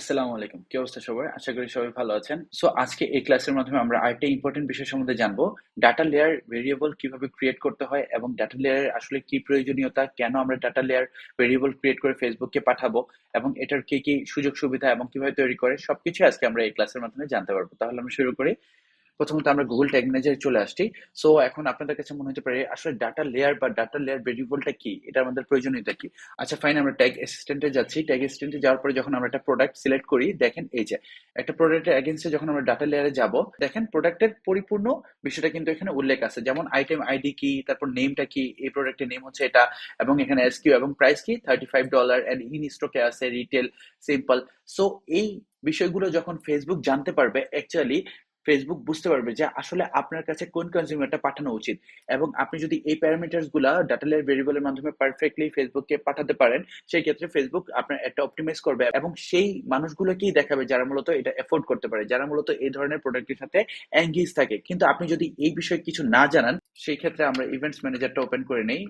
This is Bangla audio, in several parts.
আসসালামু আলাইকুম। কি অবস্থা সবাই? আশা করি সবাই ভালো আছেন। সো আজকে এই ক্লাসের মাধ্যমে আমরা আরেকটা ইম্পর্টেন্ট বিষয় সম্বন্ধে জানব। ডাটা লেয়ার ভেরিয়েবল কীভাবে ক্রিয়েট করতে হয় এবং ডাটা লেয়ারের আসলে কি প্রয়োজনীয়তা, কেন আমরা ডাটা লেয়ার ভেরিয়েবল ক্রিয়েট করে ফেসবুককে পাঠাবো এবং এটার কি কি সুযোগ সুবিধা এবং কীভাবে তৈরি করে, সবকিছু আজকে আমরা এই ক্লাসের মাধ্যমে জানতে পারব। তাহলে আমরা শুরু করি। প্রথমত আমরা গুগল ট্যাগ ম্যানেজারে চলে আসছি। সো এখন আপনাদের কাছে মনে হতে পারে, আসলে ডাটা লেয়ার বা ডাটা লেয়ার ভেরিয়েবলটা কি? এটা আমাদের প্রয়োজনীয়তা কি? আচ্ছা ফাইন আমরা ট্যাগ অ্যাসিস্ট্যান্টে যাচ্ছি। ট্যাগ অ্যাসিস্ট্যান্টে যাওয়ার পরে যখন আমরা একটা প্রোডাক্ট সিলেক্ট করি, দেখেন এই যে, একটা প্রোডাক্টের এগেনস্টে যখন আমরা ডাটা লেয়ারে যাব, দেখেন প্রোডাক্টের পরিপূর্ণ বিষয়টা কিন্তু এখানে উল্লেখ আছে। যেমন আইটেম আইডি কি, তারপর নেমটা কি, এই প্রোডাক্টের নেম হচ্ছে এটা, এবং এখানে এসকিউ এবং প্রাইস কি thirty five dollar and in স্টকে আছে রিটেল সিম্পল সো এই বিষয়গুলো যখন ফেসবুক জানতে পারবে অ্যাকচুয়ালি ফেসবুক বুঝতে পারবে যে আসলে আপনার কাছে কোন কনজিউমারটা পাঠানো উচিত। এবং আপনি যদি এই প্যারামিটার্সগুলা ডাটা লেয়ার ভেরিয়েবলের মাধ্যমে পারফেক্টলি ফেসবুককে পাঠাতে পারেন, সেই ক্ষেত্রে ফেসবুক আপনার একটা অপটিমাইজ করবে এবং সেই মানুষগুলোকেই দেখাবে যারা মূলত এটা এফোর্ড করতে পারে, যারা মূলত এই ধরনের প্রোডাক্টের সাথে এঙ্গেজ থাকে। কিন্তু আপনি যদি এই বিষয়ে কিছু না জানান, সেই ক্ষেত্রে আমরা ইভেন্টস ম্যানেজারটা ওপেন করে নেই।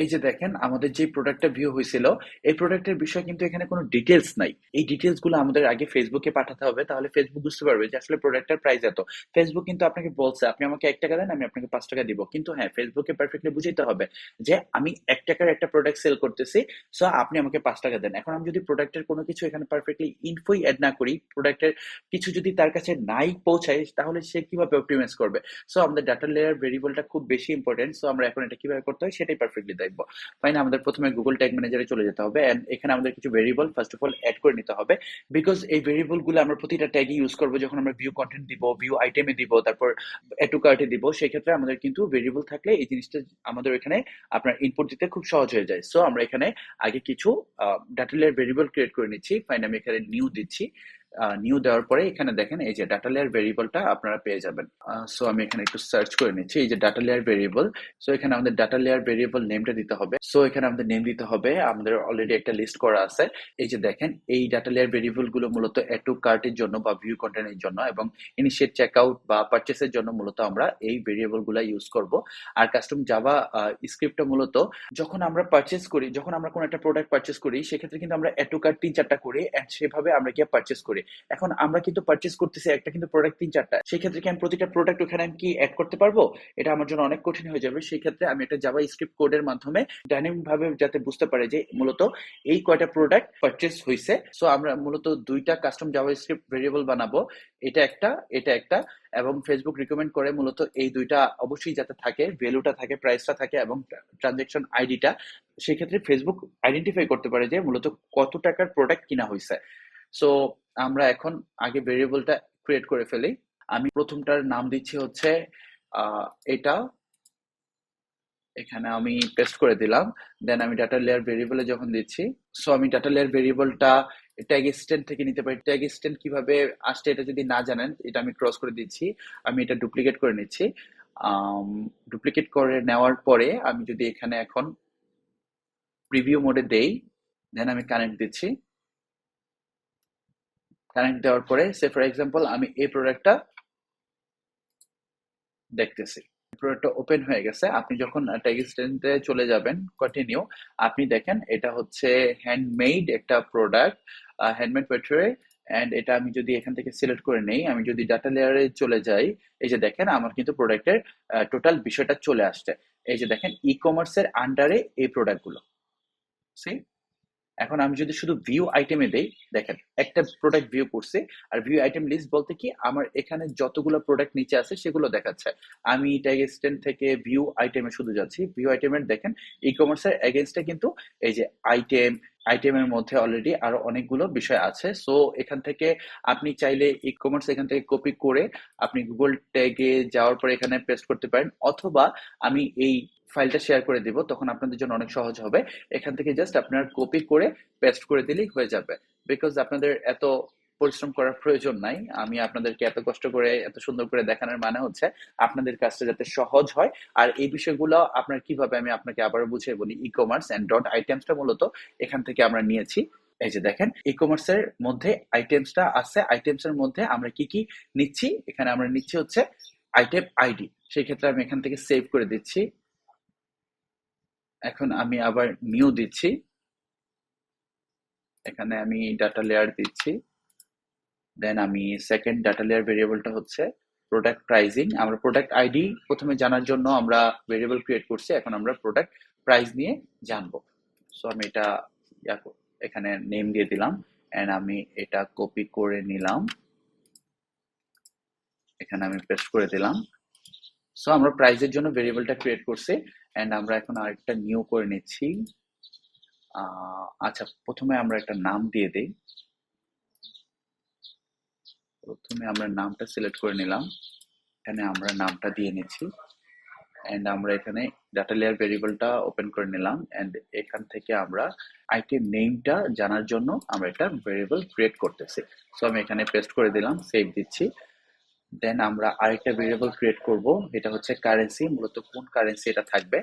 এই যে দেখেন, আমাদের যে প্রোডাক্টটা ভিউ হয়েছিল, এই প্রোডাক্টের বিষয়ে কিন্তু এখানে কোনো ডিটেলস নাই। এই ডিটেলসগুলো আমাদের আগে ফেসবুকে পাঠাতে হবে, তাহলে ফেসবুক বুঝতে পারবে যে আসলে প্রোডাক্টের প্রাইস এত। ফেসবুক কিন্তু আপনাকে বলছে, আপনি আমাকে এক টাকা দেন, আমি আপনাকে পাঁচ টাকা দিব। কিন্তু হ্যাঁ ফেসবুকে পারফেক্টলি বুঝাইতে হবে যে আমি এক টাকার একটা প্রোডাক্ট সেল করতেছি সো আপনি আমাকে পাঁচ টাকা দেন। এখন আমি যদি প্রোডাক্টের কোনো কিছু এখানে পারফেক্টলি ইনফোই অ্যাড না করি প্রোডাক্টের কিছু যদি তার কাছে নাই পৌঁছায়, তাহলে সে কীভাবে অপটিমাইজ করবে? সো আমাদের ডাটা লেয়ার ভেরিয়েবলটা খুব বেশি ইম্পর্টেন্ট সো আমরা এখন এটা কীভাবে করতে হয়, সেটাই পারফেক্টলি দেখব ফাইন আমাদের প্রথমে গুগল ট্যাগ ম্যানেজারে চলে যেতে হবে এন্ড এখানে আমাদের কিছু variable first of all add করে নিতে হবে বিকজ এই ভেরিয়েবলগুলো আমরা প্রতিটা ট্যাগে ইউজ করব যখন আমরা ভিউ কন্টেন্ট দিব ভিউ আইটেমে দিব, তারপর এটু কার্টে দিব, সেই ক্ষেত্রে আমাদের কিন্তু ভেরিয়েবল থাকলে এই জিনিসটা আমাদের এখানে আপনার ইনপুট দিতে খুব সহজ হয়ে যায়। সো আমরা এখানে আগে কিছু ডাটা লেয়ার ভেরিয়েবল ক্রিয়েট করে নিচ্ছি। ফাইন আমি এখানে নিউ দিচ্ছি। নিউ দেওয়ার পরে এখানে দেখেন এই যে ডাটা লেয়ার ভেরিয়েবলটা আপনারা পেয়ে যাবেন। সো আমি এখানে একটু সার্চ করে নিচ্ছি, এই যে ডাটা লেয়ার ভেরিয়েবল সো এখানে আমাদের ডাটা লেয়ার ভেরিয়েবল নেমটা দিতে হবে। সো এখানে আমাদের নেম দিতে হবে, আমাদের অলরেডি একটা লিস্ট করা আছে। এই যে দেখেন, এই ডাটা লেয়ার ভেরিয়েবলগুলো মূলত এটু কার্টের জন্য বা ভিউ কন্টেন্টের জন্য এবং ইনিশিয়েট চেকআউট বা পারচেসের জন্য মূলত আমরা এই ভেরিয়েবলগুলা ইউজ করব। আর কাস্টম জাভা স্ক্রিপ্টটা মূলত যখন আমরা পারচেস করি, যখন আমরা কোনো একটা প্রোডাক্ট পারচেস করি, সেক্ষেত্রে কিন্তু আমরা এটু কার্ড তিন চারটা করি অ্যান্ড সেভাবে আমরা গিয়ে পারচেস করি। এখন আমরা কিন্তু পারচেস করতেছি একটা কিন্তু প্রোডাক্ট তিন চারটা। সেই ক্ষেত্রে কি আমি প্রতিটা প্রোডাক্ট ওখানে আমি কি অ্যাড করতে পারব? এটা আমার জন্য অনেক কঠিন হয়ে যাবে। সেই ক্ষেত্রে আমি একটা জাভা স্ক্রিপ্ট কোডের মাধ্যমে ডাইনামিক ভাবে যাতে বুঝতে পারে যে মূলত এই কয়টা প্রোডাক্ট পারচেস হয়েছে সো আমরা মূলত দুইটা কাস্টম জাভা স্ক্রিপ্ট ভেরিয়েবল বানাবো। এটা একটা এটা একটা এবং ফেসবুক রিকমেন্ড করে মূলত এই দুইটা অবশ্যই যাতে থাকে ভ্যালুটা থাকে প্রাইসটা থাকে এবং ট্রানজেকশন আইডিটা সেক্ষেত্রে ফেসবুক আইডেন্টিফাই করতে পারে যে মূলত কত টাকার প্রোডাক্ট কিনা হয়েছে সো আমরা এখন আগে ভেরিয়েবলটা ক্রিয়েট করে ফেলি। আমি প্রথমটার নাম দিচ্ছি হচ্ছে এটা। এখানে আমি পেস্ট করে দিলাম। দেন আমি ডাটা লেয়ার ভেরিয়েবলে যখন দিচ্ছি সো আমি ডাটা লেয়ার ভেরিয়েবলটা ট্যাগ স্ট্যান্ড থেকে নিতে পারি। ট্যাগ স্ট্যান্ড কীভাবে আসছে এটা যদি না জানেন, এটা আমি ক্রস করে দিচ্ছি। আমি এটা ডুপ্লিকেট করে নিচ্ছি। ডুপ্লিকেট করে নেওয়ার পরে আমি যদি এখানে এখন প্রিভিউ মোডে দেই দেন আমি কানেক্ট দিচ্ছি। কানেক্ট দেওয়ার পরে সে ফর এক্সাম্পল আমি এই প্রোডাক্টটা দেখতেছি। প্রোডাক্টটা ওপেন হয়ে গেছে। আপনি যখন ট্যাগ স্ট্যান্ডে চলে যাবেন কন্টিনিউ আপনি দেখেন এটা হচ্ছে হ্যান্ডমেড একটা প্রোডাক্ট হ্যান্ডমেড পেট্রোয়ে অ্যান্ড এটা আমি যদি এখান থেকে সিলেক্ট করে নেই, আমি যদি ডাটা লেয়ারে চলে যাই, এই যে দেখেন আমার কিন্তু প্রোডাক্টের টোটাল বিষয়টা চলে আসছে। এই যে দেখেন ই কমার্সের আন্ডারে এই প্রোডাক্টগুলো সি এখন আমি যদি শুধু ভিউ আইটেমে দেই, দেখেন, একটা প্রোডাক্ট ভিউ করছে, আর ভিউ আইটেম লিস্ট বলতে কি, আমার এখানে যতগুলো প্রোডাক্ট নিচে আছে সেগুলো দেখাচ্ছে। আমি স্ট্যান্ড থেকে ভিউ আইটেমে শুধু যাচ্ছি। ভিউ আইটেমের দেখেন ই কমার্সের এগেনস্টে কিন্তু এই যে আইটেম আইটেমের মধ্যে অলরেডি আরও অনেকগুলো বিষয় আছে। সো এখান থেকে আপনি চাইলে ই কমার্স এখান থেকে কপি করে আপনি গুগল ট্যাগে যাওয়ার পরে এখানে পেস্ট করতে পারেন। অথবা আমি এই ফাইলটা শেয়ার করে দিব, তখন আপনাদের জন্য অনেক সহজ হবে। এখান থেকে জাস্ট আপনার কপি করে পেস্ট করে দিলেই হয়ে যাবে। বিকজ আপনাদের এত পরিশ্রম করার প্রয়োজন নাই, আমি আপনাদেরকে এত কষ্ট করে, এত সুন্দর করে দেখানোর মানে হচ্ছে আপনাদের কাজটা যাতে সহজ হয়। আর এই বিষয়গুলো আপনার কীভাবে আমি আপনাকে আবারও বুঝিয়ে বলি ই কমার্স অ্যান্ড ডট আইটেমসটা মূলত এখান থেকে আমরা নিয়েছি। এই যে দেখেন ই কমার্সের মধ্যে আইটেমসটা আছে আইটেমসের মধ্যে আমরা কি কি নিচ্ছি? এখানে আমরা নিচ্ছি হচ্ছে আইটেম আইডি সেই ক্ষেত্রে আমি এখান থেকে সেভ করে দিচ্ছি। এখন আমি আবার নিউ দিচ্ছি। এখানে আমি ডাটা লেয়ার দিচ্ছি। দেন আমি সেকেন্ড ডাটা লেয়ার ভেরিয়েবলটা হচ্ছে প্রোডাক্ট প্রাইজিং আমরা প্রোডাক্ট আইডি প্রথমে জানার জন্য আমরা ভেরিয়েবল ক্রিয়েট করছি। এখন আমরা প্রোডাক্ট প্রাইস নিয়ে জানব। সো আমি এটা এখানে নেম দিয়ে দিলাম। এন্ড আমি এটা কপি করে নিলাম। এখানে আমি পেস্ট করে দিলাম। সো আমরা প্রাইজের জন্য ভেরিয়েবলটা ক্রিয়েট করছি। এন্ড আমরা এখন আরেকটা নিউ করে নিচ্ছি। আচ্ছা প্রথমে আমরা একটা নাম দিয়ে দেই। প্রথমে আমরা নামটা সিলেক্ট করে নিলাম। এখানে আমরা নামটা দিয়ে নিচ্ছি। এন্ড আমরা এখানে ডাটা লেয়ার ভেরিয়েবলটা ওপেন করে নিলাম। এন্ড এখান থেকে আমরা আইটেম নেমটা জানার জন্য আমরা একটা ভেরিয়েবল ক্রিয়েট করতেছি। সো আমি এখানে পেস্ট করে দিলাম সেভ দিচ্ছি। দেন আমরা আরেকটা ভেরিয়েবল ক্রিয়েট করব, এটা হচ্ছে কারেন্সি মূলত কোন কারেন্সি এটা থাকবে?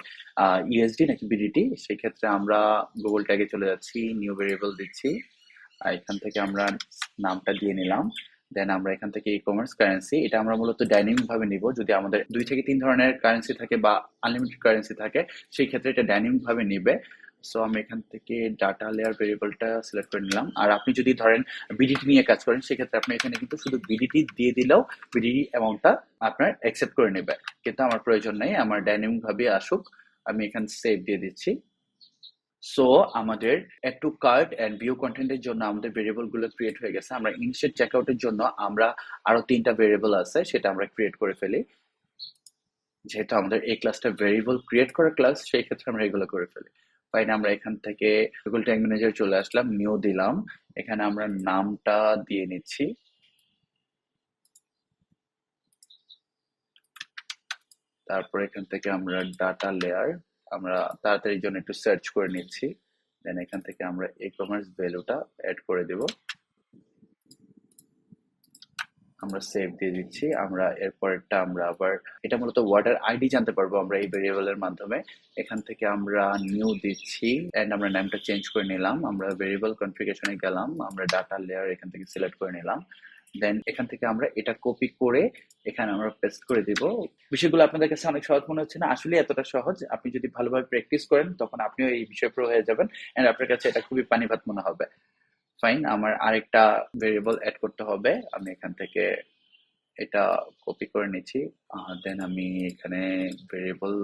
ইউএসডি নাকি বিডিটি সেই ক্ষেত্রে আমরা গুগল ট্যাগে চলে যাচ্ছি নিউ ভেরিয়েবল দিচ্ছি। এখান থেকে আমরা নামটা দিয়ে নিলাম। দেন আমরা এখান থেকে ই কমার্স কারেন্সি এটা আমরা মূলত ডাইনামিক ভাবে নিব। যদি আমাদের দুই থেকে তিন ধরনের কারেন্সি থাকে বা আনলিমিটেড কারেন্সি থাকে, সেই ক্ষেত্রে এটা ডাইনামিক ভাবে নিবে। সো আমি এখান থেকে ডাটা লেয়ার ভেরিয়েবলটা সিলেক্ট করে নিলাম। আর আপনি যদি ধরেন বিডিটি নিয়ে কাজ করেন, সেক্ষেত্রে আপনি এখানে কিন্তু শুধু বিডিটি দিয়ে দিলেও বিডিটি অ্যামাউন্টটা আপনার অ্যাকসেপ্ট করে নেবে। কিন্তু আমার প্রয়োজন নেই, আমার ডাইনামিক ভাবে আসুক, আমি এখানে সেভ দিয়ে দিচ্ছি। সো আমাদের add to cart and view কন্টেন্টের জন্য আমাদের ভেরিয়েবলগুলো ক্রিয়েট হয়ে গেছে। আমরা ইনস্টেট চেকআউটের জন্য আমরা আরও তিনটা ভেরিয়েবল আছে, সেটা আমরা ক্রিয়েট করে ফেলি। যেহেতু আমাদের এই ক্লাসটা ভেরিয়েবল ক্রিয়েট করা ক্লাস সেই ক্ষেত্রে আমরা এগুলো করে ফেলি। ফাইন আমরা এখান থেকে গুগল ট্যাগ ম্যানেজার চলে আসলাম নিউ দিলাম। এখানে আমরা নামটা দিয়ে নিচ্ছি। তারপর এখান থেকে আমরা ডাটা লেয়ার আমরা তাড়াতাড়ির জন্য একটু সার্চ করে নিচ্ছি। দেন এখান থেকে আমরা ই কমার্স ভ্যালুটা অ্যাড করে দেব। আমরা সেভ দিয়ে দিচ্ছি, আমরা এরপরেরটা আমরা আবার, এটা মূলত ওয়ার্ডার আইডি জানতে পারব আমরা এই ভেরিয়েবলের মাধ্যমে। এখান থেকে আমরা নিউ দিচ্ছি এন্ড আমরা নামটা চেঞ্জ করে নিলাম, আমরা ভেরিয়েবল কনফিগারেশনে গেলাম, আমরা ডাটা লেয়ার এখান থেকে সিলেক্ট করে নিলাম। দেন এখান থেকে আমরা এটা কপি করে এখানে আমরা পেস্ট করে দিব। বিষয়গুলো আপনাদের কাছে অনেক সহজ মনে হচ্ছে না আসলে এতটা সহজ। আপনি যদি ভালোভাবে প্র্যাকটিস করেন, তখন আপনিও এই বিষয় প্রো হয়ে যাবেন এন্ড আপনার কাছে এটা খুবই পানি ভাত মনে হবে। ফাইন আমার আরেকটা ভেরিয়েবল অ্যাড করতে হবে। আমি এখান থেকে এটা কপি করে নিচ্ছি। দেন আমি এখানে ভেরিয়েবল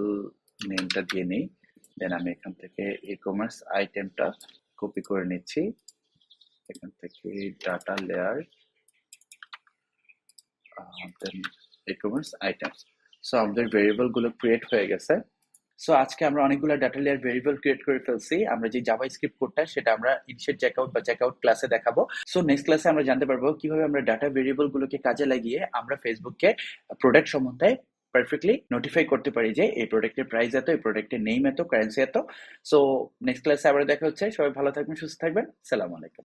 নেমটা দিয়ে নিই। দেন আমি এখান থেকে ই কমার্স আইটেমটা কপি করে নিচ্ছি। এখান থেকে data layer then e commerce items so আমাদের ভেরিয়েবলগুলো ক্রিয়েট হয়ে গেছে। সো আজকে আমরা অনেকগুলো ডাটা লেয়ার ভেরিয়েবল ক্রিয়েট করে ফেলছি। আমরা যে জাভা স্ক্রিপ্ট কোডটা সেটা আমরা ইনিশিয়েট চেকআউট বা চেকআউট ক্লাসে দেখাবো। সো নেক্সট ক্লাসে আমরা জানতে পারব কীভাবে আমরা ডাটা ভেরিয়েবল গুলোকে কাজে লাগিয়ে আমরা ফেসবুককে প্রোডাক্ট সম্বন্ধে পারফেক্টলি নোটিফাই করতে পারি যে এই প্রোডাক্টের প্রাইস এত, এই প্রোডাক্টের নেম এত কারেন্সি এত। সো নেক্সট ক্লাসে আবার দেখা হচ্ছে। সবাই ভালো থাকবেন, সুস্থ থাকবেন। সালাম আলাইকুম।